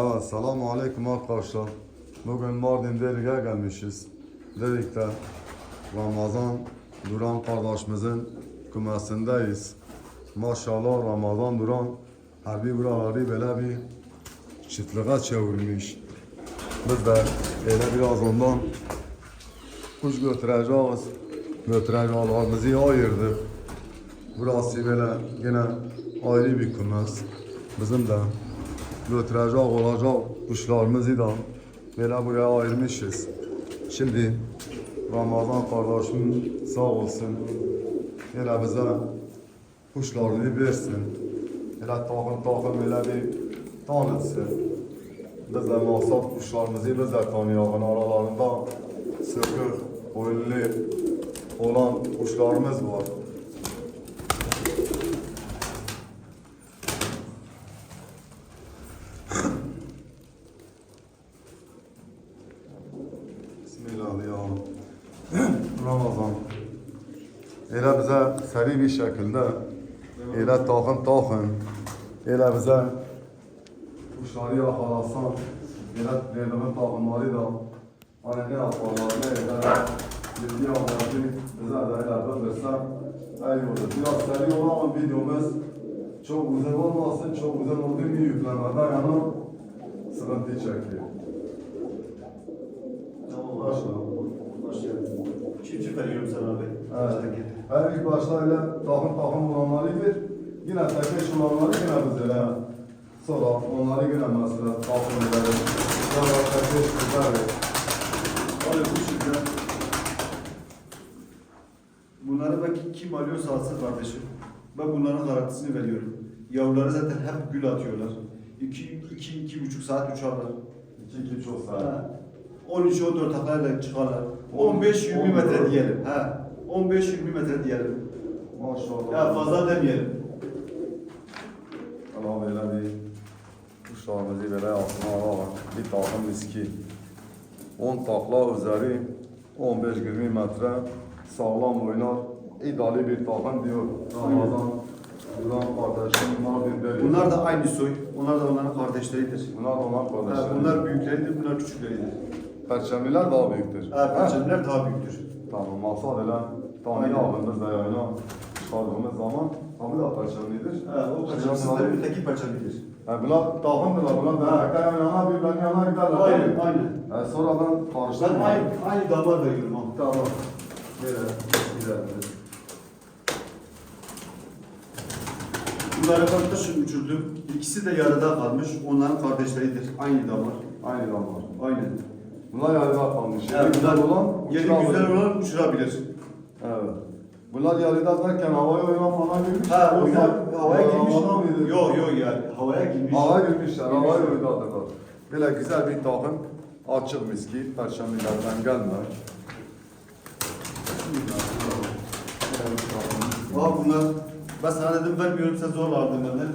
Evet, selamun aleyküm arkadaşlar. Bugün Mardin Delik'e gelmişiz. Delik'te Ramazan Duran kardeşimizin kümesindeyiz. Maşallah Ramazan Duran harbi buraları böyle bir çiftliğe çevirmiş. Biz de öyle biraz ondan kuş götüreceğiz. Götüreceğimizi ayırdık. Burası böyle yine ayrı bir kümes. Bizim de götürecek olacak kuşlarımızı da böyle buraya ayırmışız. Şimdi Ramazan kardeşim sağ olsun. Böyle bize kuşlarını versin. Böyle takım takım böyle bir tanıtsın. Biz de maksat kuşlarımızı biz de tanıyalım. Aralarında sökür, oyunlu olan kuşlarımız var. Bismillahirrahmanirrahim. Ramazan. Elə bizə seri bir şəkildə, elə taxım taxım, elə bizə kuşları yaxalasan, elə verdiğin taxımları da hani ne yaparlarını elə ciddi anlayıcı bizə də elə bildirsən, iyi olur. Biraz seri olan videomuz çok uzun olmasın, çok uzun olduğu bir yüklemeden yana sıkıntı çekiyor. Tamam Başla. Başlayalım. Çift veriyorum sana abi. Evet. Her ilk başta öyle takım takım olanları bir, yine tekeş olanları yine biz öyle sonra onları yine mesela takım edelim. Sonra tekeş tutarız. Abi bu şekilde. Bunları belki kim alıyorsa alsın kardeşim. Ben bunların garantisini veriyorum. Yavruları zaten hep gül atıyorlar. 2 iki, iki buçuk saat uçarlar. İki iki çok sağ. Ha. 13-14 taklayla çıkarlar. 15-20 metre diyelim. Ha. 15-20 metre diyelim. Maşallah. Ya fazla demeyelim. Allah böyle bir kuşlarımızı böyle altına alalım. Bir takım miski. 10 takla üzeri 15-20 metre sağlam oynar. İdeali bir takım diyor. Ramazan. Duran kardeşim Mardin Deli. Bunlar da aynı soy. Onlar da onların kardeşleridir. Bunlar onlar Ha, kardeşler. bunlar büyükleridir, bunlar küçükleridir. Perçemliler daha büyüktür. Ha, perçemler daha büyüktür. Tamam, maksat öyle tanrı Aynen. aldığımızda yayına çıkardığımız zaman tabi da perçemlidir. Ha, o perçemsizlerin öteki perçemlidir. Ha, bunlar takımdılar, bunlar ben Ha. erken yana bir ben yana giderler. Aynen, aynen. Ha, sonradan Ben karıştırma. aynı, aynı damar veriyorum. Tamam. Böyle, güzel. Bunları ben kışın uçurdum. İkisi de yarıda kalmış. Onların kardeşleridir. Aynı damar. Aynı damar. Aynen. Bunlar yarıda kalmış. Yeri Evet, güzel olan Yeri uçurabilir. güzel olan uçurabilir. Evet. Bunlar yarıda derken havaya oynan falan girmiş. Ha, Yoksa oynar, havaya girmiş. Yok yok yani. Havaya girmiş. Havaya girmişler, Girmiş. havaya oynadırlar. Böyle güzel bir takım, açık miski, perşembelerden gelme. Aa bunlar, ben sana dedim vermiyorum sen zorla aldın benden.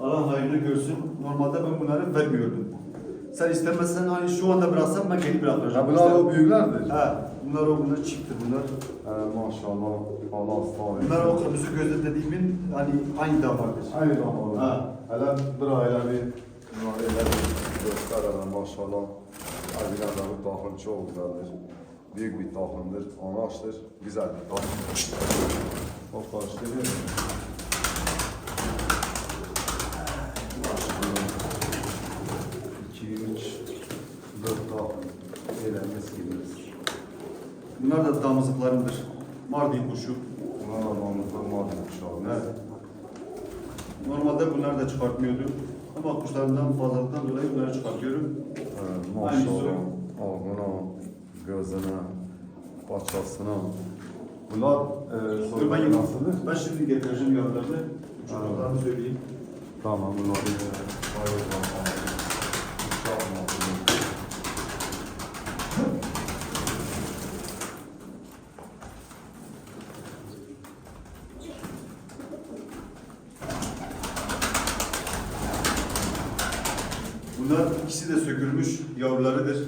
Allah hayrını görsün. Normalde ben bunları vermiyordum. Sen istemezsen hani şu anda bıraksam ben geri Ya bırakacağım. bunlar o büyüklerdir. Ha, bunlar o bunlar çifttir bunlar. He maşallah, Allah ıslah Bunlar o kırmızı gözlü dediğimin hani aynı damardır. Aynı zamanda. Ha. Hele bir aile bir, bunlar öyle bir göster hele maşallah. Abilerle bu takım çok güzeldir. Büyük bir takımdır, anaçtır, güzel bir takım. Bak karıştırıyor mu? İki, üç, dört takım. Eğlenmesi gibi. Bunlar da damızlıklarımdır. Mardin kuşu. Bunlar anlamlıklar var şu an. Evet. Normalde bunları da çıkartmıyordum. Ama kuşlarından fazlalıktan dolayı bunları çıkartıyorum. Evet, maşallah. Ağzına, gözüne, paçasına. Bunlar e, Dur ben, nasıldır? ben şimdi getireceğim yavrularını. Uçurmalarını söyleyeyim. Tamam, bunları e, ayıracağım. İkisi de sökülmüş yavrularıdır.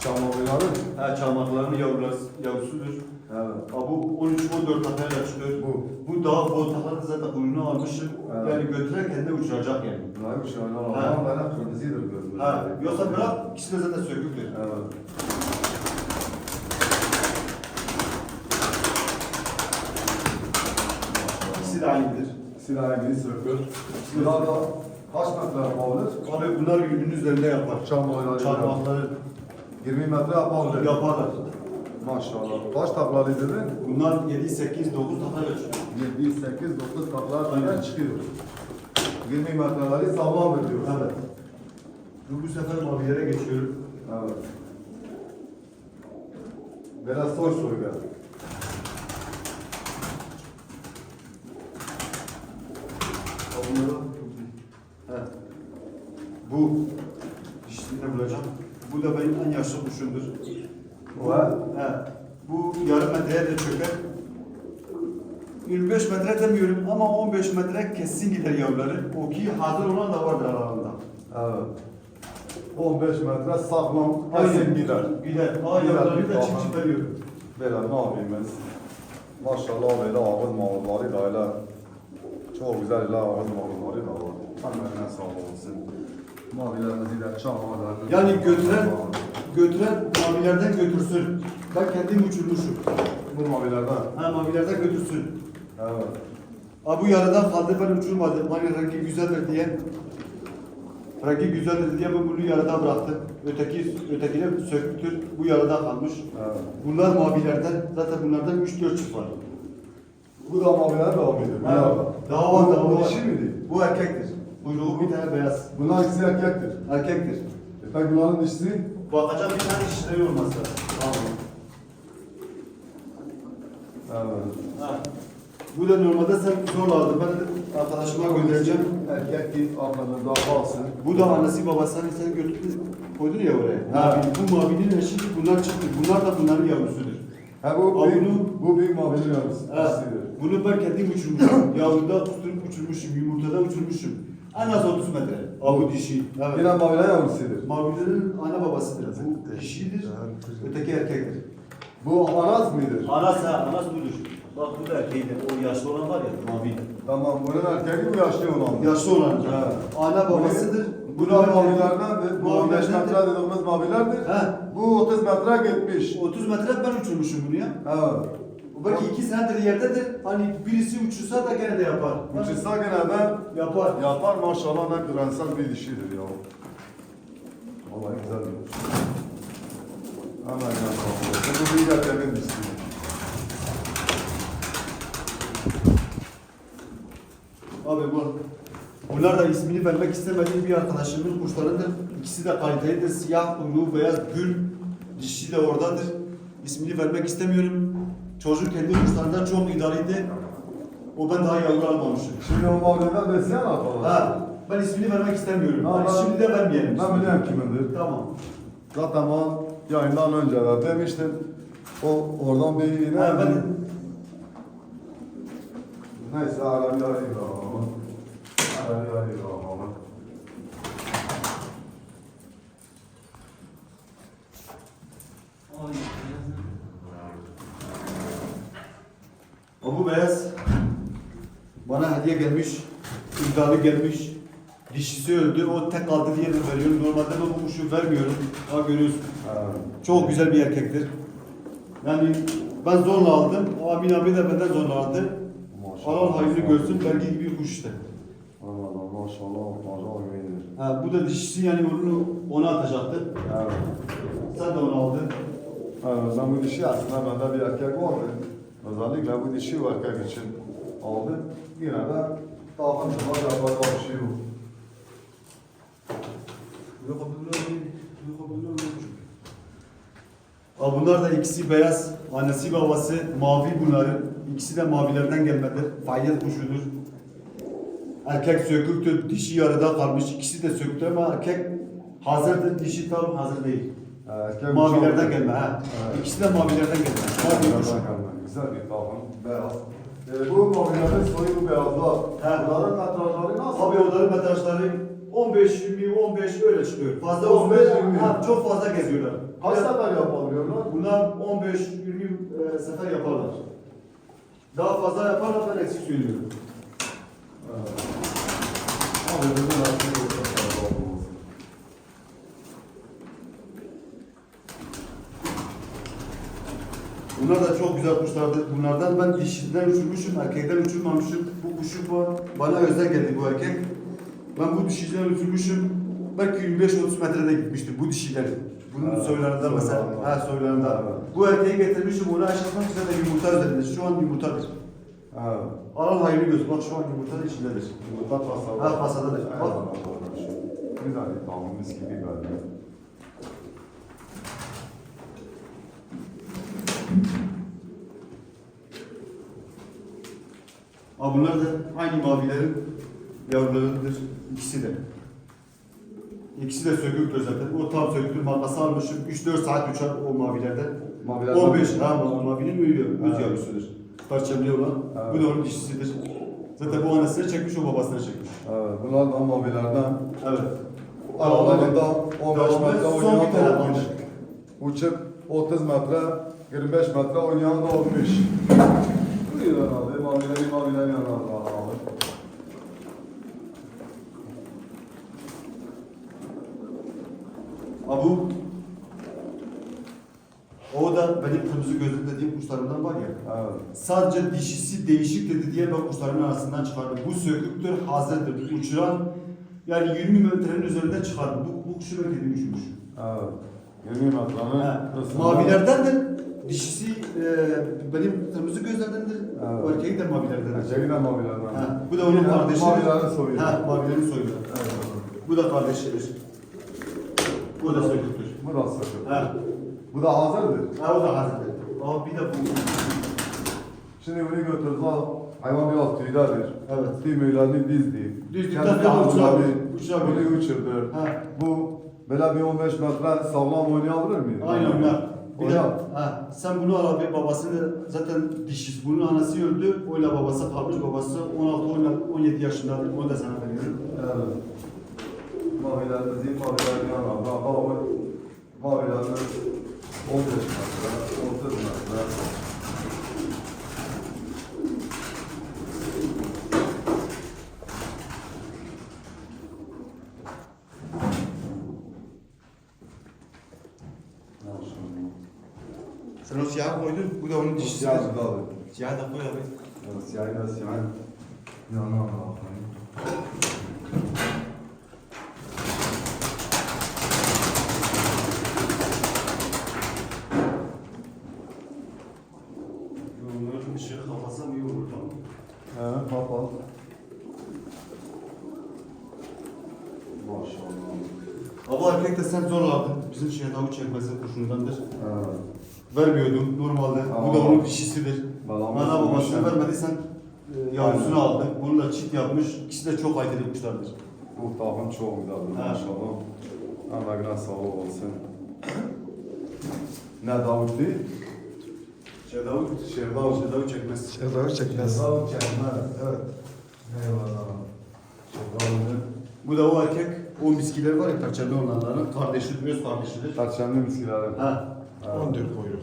Çamalıları. Ha, çamakların yavruları, yavrusudur. Evet. Ha, bu 13-14 taklayla çıkıyor. Bu. Bu daha taklarda zaten kuyruğunu almışım. Evet. Yani götüren kendi uçuracak yani. Şey oynar Ha. ama ben hep kırmızıdır gözüm. Ha, yoksa bırak ikisi de zaten söküktür. Evet. İkisi de aynıdır. Silahı bir sökür. Silah da kaç metre yapabilir? Abi bunlar yünün üzerinde yapar. Çam oynar. Çarpakları 20 metre yapabilir. yaparlar. Maşallah. Kaç taklarıydı dedin? Bunlar 7, 8, 9 taklayla çıkıyor. 7, 8, 9 taklar kadar çıkıyor. 20 metreleri sağlam veriyor. Evet. Bu, bu sefer mavilere geçiyorum. Evet. Biraz soy soy gel. Bunları. Bu dişliğine bulacağım. Bu da benim en yaşlı kuşumdur. O he? Bu yarım metreye de çöker. 25 metre demiyorum ama 15 metre kesin gider yavruları. O ki hazır olan da vardır aralarında. Evet. 15 metre sağlam Aynen. kesin gider. Gider. Aa Gider, yavruları bir da çift çift veriyor. Böyle ne yapayım ben? Maşallah böyle ağız mağazları da öyle çok güzel öyle ağız mağazları da var. Hemen sağ olsun. Mavilerimizi de çamalarını. Yani götüren, götüren mavilerden götürsün. Ben kendim uçurmuşum. Bu mavilerden. Ha mavilerden götürsün. Evet. Ha bu yaradan kaldı ben uçurmadım. Hani rengi güzeldir diye. Rengi güzeldir diye ben bunu yarıda bıraktım. Öteki ötekine söktür. Bu yarıda kalmış. Evet. Bunlar mavilerden. Zaten bunlardan 3-4 çift var. Bu da maviler de mıydı? Ha, daha var, Bu- daha Bu var. dişi miydi? Bu erkektir. Buyruğu bir tane beyaz. Bunlar ikisi erkektir. Erkektir. E peki bunların dişisi? Bakacağım bir tane dişleri olmasa. Tamam. Evet. Ha. Bu da normalde sen zorla aldın. Ben de arkadaşıma göndereceğim. Erkek ki aklınızda kalsın. Bu da annesi babası hani sen götürdün koydun ya oraya. Ha. Bu mavinin eşi bunlar çıktı. Bunlar da bunların yavrusudur. Ha bu Abi büyük, bunu- bu büyük mavinin yavrusu. Ha. Bunu ben kendim uçurmuşum. Yavruda kusturup uçurmuşum. Yumurtada uçurmuşum. En az 30 metre. Abi dişi. Evet. Yine maviler yavrusudur. Mavilerin ana babasıdır. Bu dişidir. Öteki erkektir. Bu anas mıdır? Anas ha, anas budur. Bak bu da erkeği de. O yaşlı olan var ya mavi. Tamam, bunun erkeği bu yaşlı olan. Yaşlı olan. Ha. Ana babasıdır. Bu da mavilerdendir. Bu 15 Mavilerdendir. metre dediğimiz mavilerdir. Ha. Bu 30 metre gitmiş. 30 metre ben uçurmuşum bunu ya. Evet. Belki iki senedir yerdedir. Hani birisi uçursa da gene de yapar. Uçursa gene ben Yapar. yapar maşallah ne prensel bir dişidir ya. Vallahi güzel bir diş. Hemen yapalım. Bu bir erkeğin dişidir. Abi bu. Bunlar da ismini vermek istemediğim bir arkadaşımın kuşlarıdır. İkisi de kalitelidir. Siyah kuyruğu, beyaz gül. Dişi de oradadır. İsmini vermek istemiyorum. Çocuk kendi kuşlarından çok iddialıydı. O ben daha yavru almamışım. Şimdi o maviden besleyen arkadaş. Ha, ben ismini vermek istemiyorum. Ha, Ben ben- şimdi de vermeyelim. Ben biliyorum kimindir. Tamam. Zaten ben yayından önce de demiştim. O oradan bir yine... Ha, ben Neyse ama. Arabi arayayım ama. O bu beyaz. Bana hediye gelmiş. İddialı gelmiş. Dişisi öldü. O tek kaldı diye de veriyorum. Normalde ben bu kuşu vermiyorum. Ha görüyorsun. Çok güzel bir erkektir. Yani ben zorla aldım. O Amin abi de benden zorla aldı. Maşallah. Allah hayırlı görsün. Belki gibi bir kuş işte. Allah maşallah maşallah güvenilir. Ha, bu da dişisi yani onu ona atacaktı. Evet. Sen de onu aldın. Evet, ben bu dişi aslında bende bir erkek vardı. Özellikle bu dişi bu erkek için aldım. Yine de takım çıkmaz yapacak bir şey yok. Aa, bunlar da ikisi beyaz. Annesi babası mavi bunların. İkisi de mavilerden gelmedir. Fayyet kuşudur. Erkek söküktür. Dişi yarıda kalmış. İkisi de söktü ama erkek hazırdır. Dişi tam hazır değil. Erkek Mavilerden gelme ha. Evet. İkisi de mavilerden gelme. Mavi kuş. Mavilerden gelme. Güzel bir takım. Beyaz. Ee, bu mavilerin soyu bu beyazlar. He. Bunların metrajları nasıl? Abi onların metrajları 15 20 15 öyle çıkıyor. Fazla 15, 15 20. Ha, çok fazla geziyorlar. Kaç Biraz- sefer yapabiliyorlar? Bunlar 15 20 e, sefer yaparlar. Daha fazla yaparlar ben eksik söylüyorum. Abi bunlar artık çok fazla olmaz. Da kuşlardır. Bunlardan ben dişiden uçurmuşum, erkekten uçurmamışım. Bu kuşu bu- bana özel geldi bu erkek. Ben bu dişiden uçurmuşum. Belki 25-30 metrede gitmiştir bu dişiler. Bunun Evet, soylarında mesela. Ha soylarında. Evet. Bu erkeği getirmişim onu aşağıdan üzerinde yumurta üzerinde. Şu an yumurtadır. Evet. Alan hayırlı göz. Bak şu an yumurtanın içindedir. Yumurta pasada. Ha, pasadadır. Bak. Güzel bir tamam mis gibi böyle. Ha bunlar da aynı mavilerin yavrularıdır. İkisi de. İkisi de söküktür zaten. O tam söküktür. Makası almışım. 3-4 saat uçar o mavilerden. Mavilerden- 15. Ha ma- mavinin büyüyor. Öz yavrusudur. Parçamlı olan. Evet. Bu da onun dişisidir. Zaten bu anasını çekmiş, o babasını çekmiş. Evet, bunlar da mavilerden. Evet. Aralarında 15 Devamlı metre oynayan da olmuş. Uçup 30 metre, 25 metre oynayan da olmuş. Buyurun abi, mavileri mavileri yanarlar abi. Ha bu o da benim kırmızı gözlü dediğim kuşlarımdan var ya. Evet. Sadece dişisi değişik dedi diye ben kuşların arasından çıkardım. Bu söküktür, hazırdır. Uçuran yani 20 metrenin üzerinde çıkardım. Bu, bu kuşu ben kendim uçurmuş. Evet. 20 metrenin Ha, ısısında- Mavilerdendir. Dişisi benim kırmızı gözlerdendir. Evet. O erkeği de mavilerdendir. Erkeği de mavilerden. Ha, bu da onun Yine kardeşi. Mavileri soyuyor. Ha, mavilerin soyuyor. Evet. Bu da kardeşidir. Bu da söküktür. Bu da sıkı. Ha. Bu da hazırdır. ha, o da hazırdır. Aa, bir de bu. Şimdi bunu götürdüler. Hayvan biraz tüylerdir. Evet. Tüymeylerini dizdi. Dizdi, tabii, hazırladı. uçurabilir, uçurabilir. Bunu uçurdu. Ha. Bu böyle bir 15 metre sağlam oynayabilir mi? Aynı oynar. Bir Oynar. ha, sen bunu al abi babasını zaten dişisi. Bunun anası öldü. Oyla babası kalmış. Babası 16 oyla- 17 yaşındadır. Onu da sana veriyorum. Evet. Maviler bizim maviler yanar. Baba o maviler 15 metre, 30 metre. Maşallah. Sen o siyahı koydun. Bu da onun dişisi. Siyah da abi. Siyah da koy abi. Evet, Siyah da siyah. Yanar abi. Bunların ışığı kapatsam iyi olur tamam Evet, kapat. Maşallah. Baba erkek de sen zor aldın. Bizim şey tavuk çekmesi kurşundandır. Evet. Vermiyordum normalde. Bu da onun dişisidir. Bana Bana babasını vermedi. vermediysen e, yavrusunu aldı. Bunu da çift yapmış. İkisi de çok aydın kuşlardır. Bu tahmin çok güzeldir maşallah. Emeğine sağlık olsun. Ne Davut değil? Şedavut. Şevdavut. Şedavut çekmez. Şevdağı çekmez. Şevdavut çekmez. Evet. Eyvallah. Şevdavut'un Bu da o erkek. O miskiler var ya perçemli olanların kardeşidir, öz kardeşidir. perçemli miskileri. Ha. 14 kuyruk.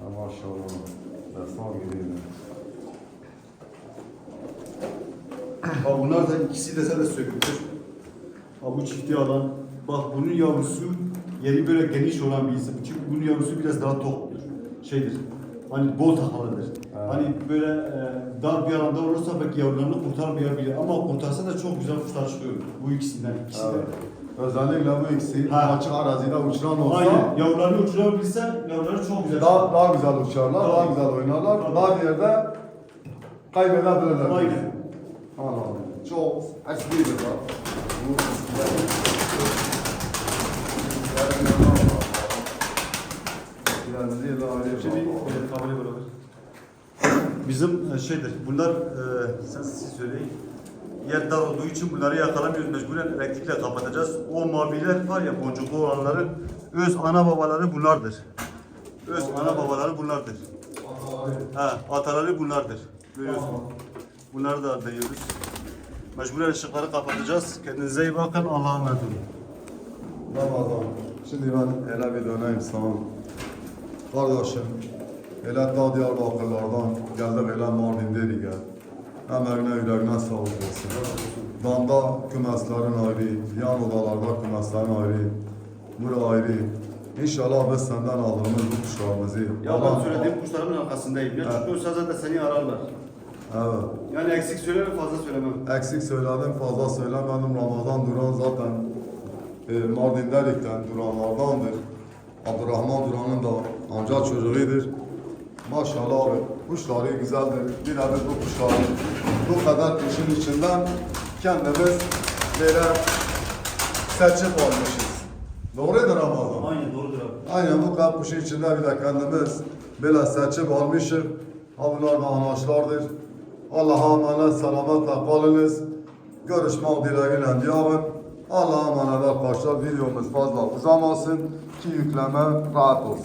Ha, maşallah. Destan gibi. Ha bunlar da ikisi de sen de söküktür. Ha bu çifti alan. Bak bunun yavrusu yeri böyle geniş olan bir isim. Çünkü bunun yavrusu biraz daha toktur. Şeydir. Hani bol takmalıdır. Evet. Hani böyle e, dar bir alanda olursa belki yavrularını kurtarmayabilir. Ama kurtarsa da çok güzel kuşlar çıkıyor. Bu ikisinden. ikisi de. Evet. Özellikle bu ikisi Ha. açık arazide uçuran olsa Aynen. Yavrularını uçurabilse yavruları çok güzel daha, daha güzel uçarlar, daha güzel oynarlar. Tabii. Daha bir yerde kaybedebilirler. Aynen. Anladım. Çok. Bu Eskilerimizi ayrı Şimdi yapalım. e, kamerayı. Bizim e, şeydir, bunlar e, sen siz söyleyin. Yer dar olduğu için bunları yakalamıyoruz. Mecburen elektrikle kapatacağız. O maviler var ya boncuklu olanların öz ana babaları bunlardır. Öz ana babaları bunlardır. Ha, ataları bunlardır. Görüyorsun. Bunları da dayıyoruz. Mecburen ışıkları kapatacağız. Kendinize iyi bakın. Allah'a emanet olun. Ramazan. Şimdi ben hele bir döneyim sana. Kardeşim, hele ta Diyarbakırlardan geldik hele Mardin deri gel. Emeğine yüreğine sağlık olsun. Damda kümeslerin ayrı, yan odalarda kümeslerin ayrı, bura ayrı. İnşallah biz senden aldığımız bu kuşlarımızı. Ya ben söylediğim kuşların arkasındayım. Ya Evet. çıkıyorsa zaten seni ararlar. Evet. Yani eksik söyleme fazla söylemem. Eksik söyledim, fazla söylemedim. Ramazan Duran zaten e, Mardin Delik'ten Duranlardandır. Abdurrahman Duran'ın da amca çocuğudur. Maşallah kuşları güzeldir. Adet bu kuşları bu kadar kuşun içinden kendimiz böyle seçip almışız. Doğrudur Ramazan. Aynen doğrudur abi. Aynen bu kadar kuşun içinde bir de kendimiz böyle seçip almışız. Bunlar da anaçlardır. Allah'a emanet selametle kalınız. Görüşmek dileğiyle diyorum. Allah'a emanet arkadaşlar videomuz fazla uzamasın ki yükleme rahat olsun.